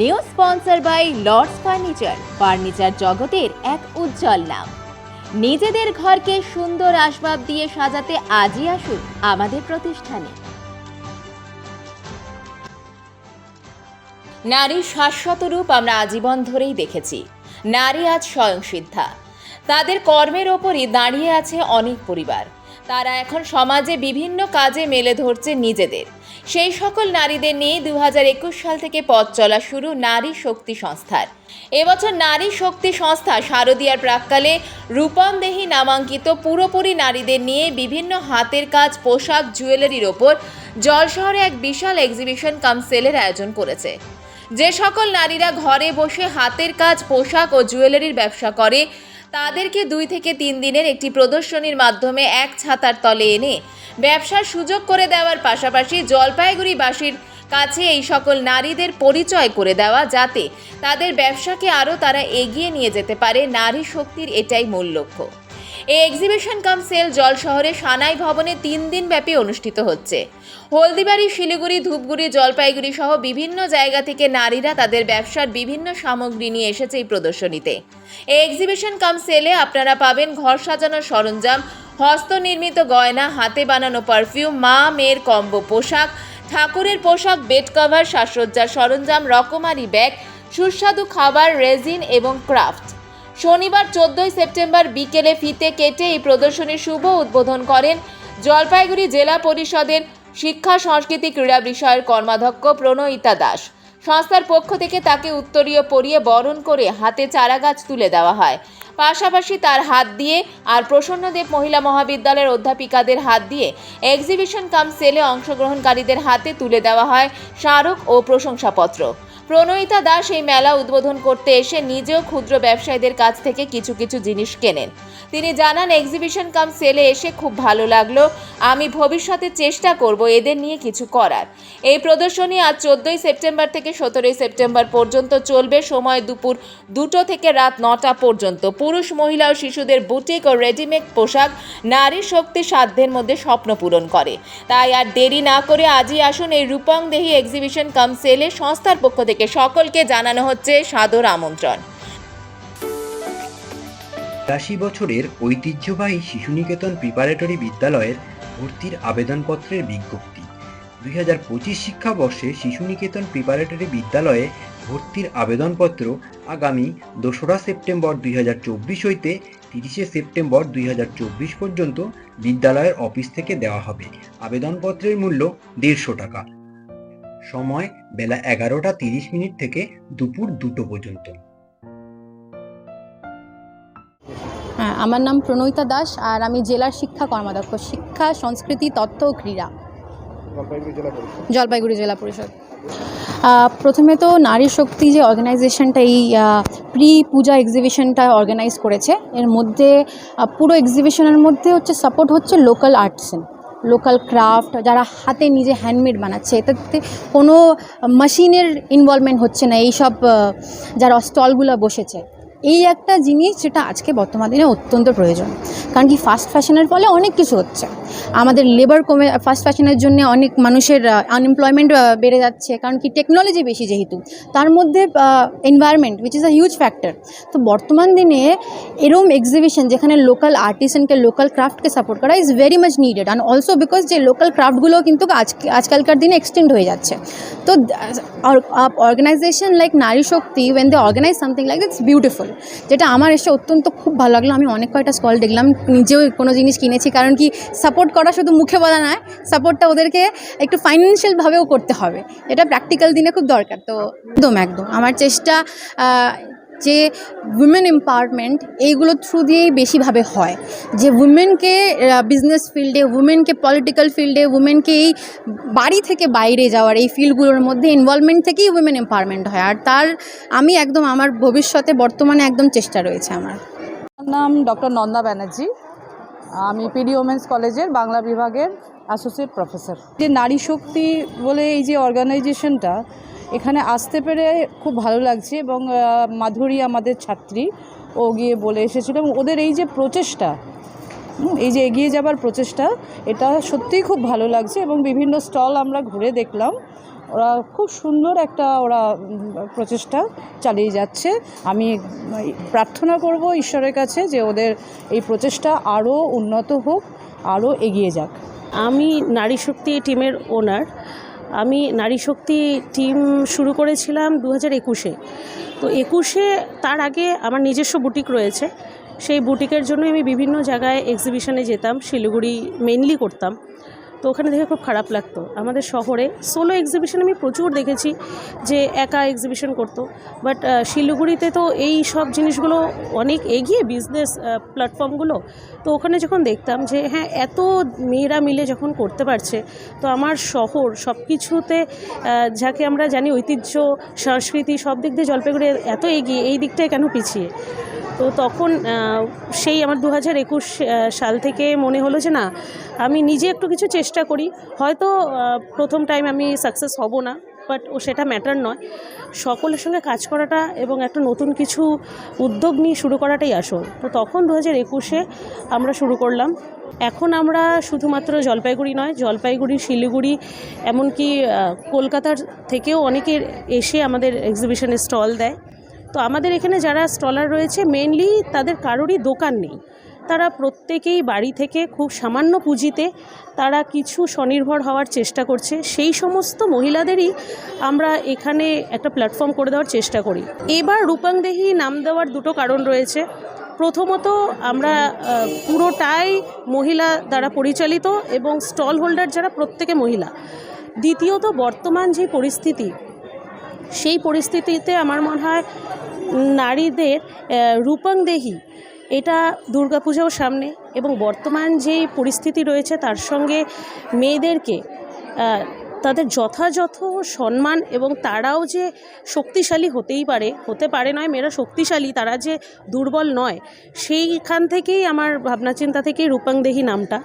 New sponsor by Lords furniture. Furniture জগতের এক উজ্জ্বল নাম। নিজেদের ঘরকে সুন্দর আসবাব দিয়ে সাজাতে আজই আসুন আমাদের প্রতিষ্ঠানে। নারীর শাশ্বত রূপ আমরা আজীবন ধরেই দেখেছি। নারী আজ স্বয়ংসিদ্ধা তাদের কর্মের ওপরই দাঁড়িয়ে আছে অনেক পরিবার। তারা এখন সমাজে বিভিন্ন কাজে মেলে ধরছে নিজেদের। সেই সকল নারীদের নিয়ে দু হাজার একুশ সাল থেকে পথ চলা শুরু নারী শক্তি সংস্থার। এবছর নারী শক্তি সংস্থা শারদীয়ার প্রাককালে রূপম দেহি নামাঙ্কিত পুরোপুরি নারীদের নিয়ে বিভিন্ন হাতের কাজ, পোশাক, জুয়েলারির ওপর জলশহরে এক বিশাল এক্সিবিশন কাম সেলের আয়োজন করেছে। যে সকল নারীরা ঘরে বসে হাতের কাজ, পোশাক ও জুয়েলারির ব্যবসা করে তাদেরকে দুই থেকে তিন দিনের একটি প্রদর্শনীর মাধ্যমে এক ছাতার তলে এনে ব্যবসার সুযোগ করে দেওয়ার পাশাপাশি জলপাইগুড়িবাসীর কাছে এই সকল নারীদের পরিচয় করে দেওয়া যাতে তাদের ব্যবসাকে আরও তারা এগিয়ে নিয়ে যেতে পারে। নারী শক্তির এটাই মূল লক্ষ্য। এই এক্সিবিশন কাম সেল জল শহরে সানাই ভবনে তিন দিন ব্যাপী অনুষ্ঠিত হচ্ছে। হলদিবাড়ি, শিলিগুড়ি, ধূপগুড়ি, জলপাইগুড়ি সহ বিভিন্ন জায়গা থেকে নারীরা তাদের ব্যবসার বিভিন্ন সামগ্রী নিয়ে এসেছে এই প্রদর্শনীতে। এই এক্সিবিশন কাম সেলে আপনারা পাবেন ঘর সাজানোর সরঞ্জাম হস্তনির্মিত গয়না, হাতে বানানো পারফিউম মা, মেয়ের কম্বো পোশাক, ঠাকুরের পোশাক বেড কভার সাজসজ্জার সরঞ্জাম, রকমারি ব্যাগ, সুস্বাদু খাবার রেজিন এবং ক্রাফট শনিবার চোদ্দই সেপ্টেম্বর বিকেলে ফিতে কেটে এই প্রদর্শনীর শুভ উদ্বোধন করেন জলপাইগুড়ি জেলা পরিষদের শিক্ষা, সংস্কৃতি, ক্রীড়া বিষয়ের কর্মাধ্যক্ষ প্রণয়িতা দাস। সংস্থার পক্ষ থেকে তাকে উত্তরীয় পরিয়ে বরণ করে হাতে চারাগাছ তুলে দেওয়া হয়। পাশাপাশি তার হাত দিয়ে আর প্রসন্নদেব মহিলা মহাবিদ্যালয়ের অধ্যাপিকাদের হাত দিয়ে এক্সিবিশন কাম সেলে অংশগ্রহণকারীদের হাতে তুলে দেওয়া হয় স্মারক ও প্রশংসাপত্র। প্রণয়িতা দাস এই মেলা উদ্বোধন করতে এসে নিজেও ক্ষুদ্র ব্যবসায়ীদের কাছ থেকে কিছু কিছু জিনিস কেনেন। তিনি জানান এক্সিবিশন কাম সেলে এসে খুব ভালো লাগল। আমি ভবিষ্যতে চেষ্টা করব এদের নিয়ে কিছু করার। এই প্রদর্শনী আজ চোদ্দোই সেপ্টেম্বর থেকে সতেরোই সেপ্টেম্বর পর্যন্ত চলবে। সময় দুপুর দুটো থেকে রাত নটা পর্যন্ত। পুরুষ, মহিলা ও শিশুদের বুটিক ও রেডিমেড পোশাক নারী শক্তি সাধ্যের মধ্যে স্বপ্ন পূরণ করে। তাই আর দেরি না করে আজই আসুন এই রূপং দেহি এক্সিবিশন কাম সেলে সংস্থার পক্ষ থেকে সকলকে জানানো হচ্ছে সাদর আমন্ত্রণ। বিরাশি বছরের ঐতিহ্যবাহী শিশুনিকেতন প্রিপারেটরি বিদ্যালয়ের ভর্তির আবেদনপত্রের বিজ্ঞপ্তি। দুই হাজার পঁচিশ শিক্ষাবর্ষে শিশুনিকেতন প্রিপারেটরি বিদ্যালয়ে ভর্তির আবেদনপত্র আগামী দোসরা সেপ্টেম্বর দুই হাজার চব্বিশ হইতে তিরিশে সেপ্টেম্বর দুই হাজার চব্বিশ পর্যন্ত বিদ্যালয়ের অফিস থেকে দেওয়া হবে। আবেদনপত্রের মূল্য দেড়শো টাকা। সময় বেলা এগারোটা তিরিশ মিনিট থেকে দুপুর দুটো পর্যন্ত। হ্যাঁ আমার নাম প্রণয়িতা দাস আর আমি জেলার শিক্ষা কর্মাধ্যক্ষ শিক্ষা সংস্কৃতি তথ্য ও ক্রীড়া। জলপাইগুড়ি জেলা পরিষদ। প্রথমে তো নারী শক্তি যে অর্গানাইজেশনটা এই প্রি পূজা এক্সিবিশনটা অর্গানাইজ করেছে এর মধ্যে পুরো এক্সিবিশনের মধ্যে হচ্ছে সাপোর্ট হচ্ছে লোকাল আর্টসেন লোকাল ক্রাফট যারা হাতে নিজে হ্যান্ডমেড বানাচ্ছে, এটাতে কোনো মেশিনের ইনভলভমেন্ট হচ্ছে না, এইসব যারা স্টলগুলো বসেছে। এই একটা জিনিস যেটা আজকে বর্তমান দিনে অত্যন্ত প্রয়োজন। কারণ কি ফাস্ট ফ্যাশনের ফলে অনেক কিছু হচ্ছে। আমাদের লেবার কমে ফাস্ট ফ্যাশনের জন্য অনেক মানুষের আনএমপ্লয়মেন্ট বেড়ে যাচ্ছে। কারণ কি টেকনোলজি বেশি যেহেতু। তার মধ্যে environment which is a huge factor তো বর্তমান দিনে এরম এক্সিবিশন যেখানে লোকাল আর্টিসানকে লোকাল ক্রাফটকে সাপোর্ট করা is very much needed and also because যে লোকাল ক্রাফটগুলো কিন্তু আজকে আজকালকার দিনে এক্সটেন্ড হয়ে যাচ্ছে। তো organisation like Nari Shakti when they organise something like it's beautiful যেটা আমার এসে অত্যন্ত খুব ভালো লাগল। আমি অনেক কয়টা স্কল দেখলাম, নিজেও কোনো জিনিস কিনেছি। কারণ কি সাপোর্ট করা শুধু মুখে বলা নয় সাপোর্টটা ওদেরকে একটু ফাইন্যান্সিয়ালভাবেও করতে হবে। এটা প্র্যাকটিক্যাল দিনে খুব দরকার, তো একদম একদম। আমার চেষ্টা যে উইমেন এম্পাওয়ারমেন্ট এইগুলো থ্রু দিয়েই বেশিভাবে হয়। যে উইমেনকে বিজনেস ফিল্ডে উইমেনকে পলিটিক্যাল ফিল্ডে উইমেনকে এই বাড়ি থেকে বাইরে যাওয়ার এই ফিল্ডগুলোর মধ্যে ইনভলভমেন্ট থেকেই উইমেন এম্পাওয়ারমেন্ট হয়। আর তার, আমি একদম আমার ভবিষ্যতে, বর্তমানে একদম চেষ্টা রয়েছে আমার। নাম ডক্টর নন্দা ব্যানার্জি। আমি পিডি ওমেন্স কলেজের বাংলা বিভাগের অ্যাসোসিয়েট প্রফেসর যে নারী শক্তি বলে এই যে অর্গানাইজেশনটা এখানে আসতে পেরে খুব ভালো লাগছে এবং মাধুরী আমাদের ছাত্রী। ও গিয়ে বলে এসেছিল ওদের এই যে প্রচেষ্টা এই যে এগিয়ে যাবার প্রচেষ্টা, এটা সত্যিই খুব ভালো লাগছে এবং বিভিন্ন স্টল আমরা ঘুরে দেখলাম। ওরা খুব সুন্দর একটা ওরা প্রচেষ্টা চালিয়ে যাচ্ছে। আমি প্রার্থনা করব ঈশ্বরের কাছে যে ওদের এই প্রচেষ্টা আরও উন্নত হোক, আরও এগিয়ে যাক। আমি নারী শক্তি টিমের ওনার। আমি নারী শক্তি টিম শুরু করেছিলাম দু হাজার একুশে। তো একুশে তার আগে আমার নিজস্ব বুটিক রয়েছে। সেই বুটিকের জন্য আমি বিভিন্ন জায়গায় এক্সিবিশনে যেতাম। শিলিগুড়ি মেনলি করতাম। তো ওখানে দেখে খুব খারাপ লাগতো। আমাদের শহরে সোলো এক্সিবিশন আমি প্রচুর দেখেছি যে একা এক্সিবিশন করতো। বাট শিলিগুড়িতে তো এই সব জিনিসগুলো অনেক এগিয়ে বিজনেস প্ল্যাটফর্মগুলো তো ওখানে যখন দেখতাম যে হ্যাঁ এত মেয়েরা মিলে যখন করতে পারছে, তো আমার শহর সব কিছুতে যাকে আমরা জানি ঐতিহ্য, সংস্কৃতি সব দিক দিয়ে জলপাইগুড়ি এত এগিয়ে, এই দিকটায় কেন পিছিয়ে? তো তখন সেই আমার দু হাজার একুশ সাল থেকে মনে হলো যে না, আমি নিজে একটু কিছু চেষ্টা করি। হয়তো প্রথম টাইম আমি সাকসেস হব না বাট ও সেটা ম্যাটার নয়। সকলের সঙ্গে কাজ করাটা এবং একটা নতুন কিছু উদ্যোগ নিয়ে শুরু করাটাই আসল। তো তখন দু হাজার একুশে আমরা শুরু করলাম। এখন আমরা শুধুমাত্র জলপাইগুড়ি নয়, জলপাইগুড়ি, শিলিগুড়ি, এমনকি কলকাতার থেকেও অনেকে এসে আমাদের এক্সিবিশনে স্টল দেয়। তো আমাদের এখানে যারা স্টলার রয়েছে মেনলি তাদের কারোরই দোকান নেই। তারা প্রত্যেকেই বাড়ি থেকে খুব সামান্য পুঁজিতে তারা কিছু স্বনির্ভর হওয়ার চেষ্টা করছে। সেই সমস্ত মহিলাদেরই আমরা এখানে একটা প্ল্যাটফর্ম করে দেওয়ার চেষ্টা করি। এবার রূপাংদেহি নাম দেওয়ার দুটো কারণ রয়েছে। প্রথমত আমরা পুরোটাই মহিলা দ্বারা পরিচালিত এবং স্টল হোল্ডার যারা প্রত্যেকে মহিলা। দ্বিতীয়ত বর্তমান যে পরিস্থিতি সেই পরিস্থিতিতে আমার মনে হয় নারীদের রূপাংদেহী এটা দুর্গাপূজাও সামনে এবং বর্তমান যে পরিস্থিতি রয়েছে তার সঙ্গে মেয়েদেরকে তাদের যথাযথ সম্মান এবং তারাও যে শক্তিশালী হতেই পারে, হতে পারে নয়, মেয়েরা শক্তিশালী, তারা যে দুর্বল নয়, সেইখান থেকেই আমার ভাবনা চিন্তা থেকেই রূপাংদেহী নামটা।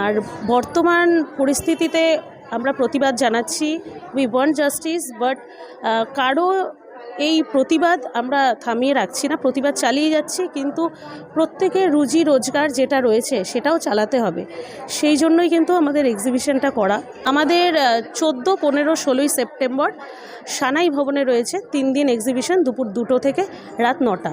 আর বর্তমান পরিস্থিতিতে আমরা প্রতিবাদ জানাচ্ছি। উই ওয়ান্ট জাস্টিস বাট কারও এই প্রতিবাদ আমরা থামিয়ে রাখছি না। প্রতিবাদ চালিয়ে যাচ্ছি, কিন্তু প্রত্যেকের রুজি রোজগার যেটা রয়েছে, সেটাও চালাতে হবে। সেই জন্যই কিন্তু আমাদের এক্সিবিশনটা করা। আমাদের চোদ্দ, পনেরো, ষোলোই সেপ্টেম্বর সানাই ভবনে রয়েছে তিন দিন এক্সিবিশন দুপুর দুটো থেকে রাত নটা।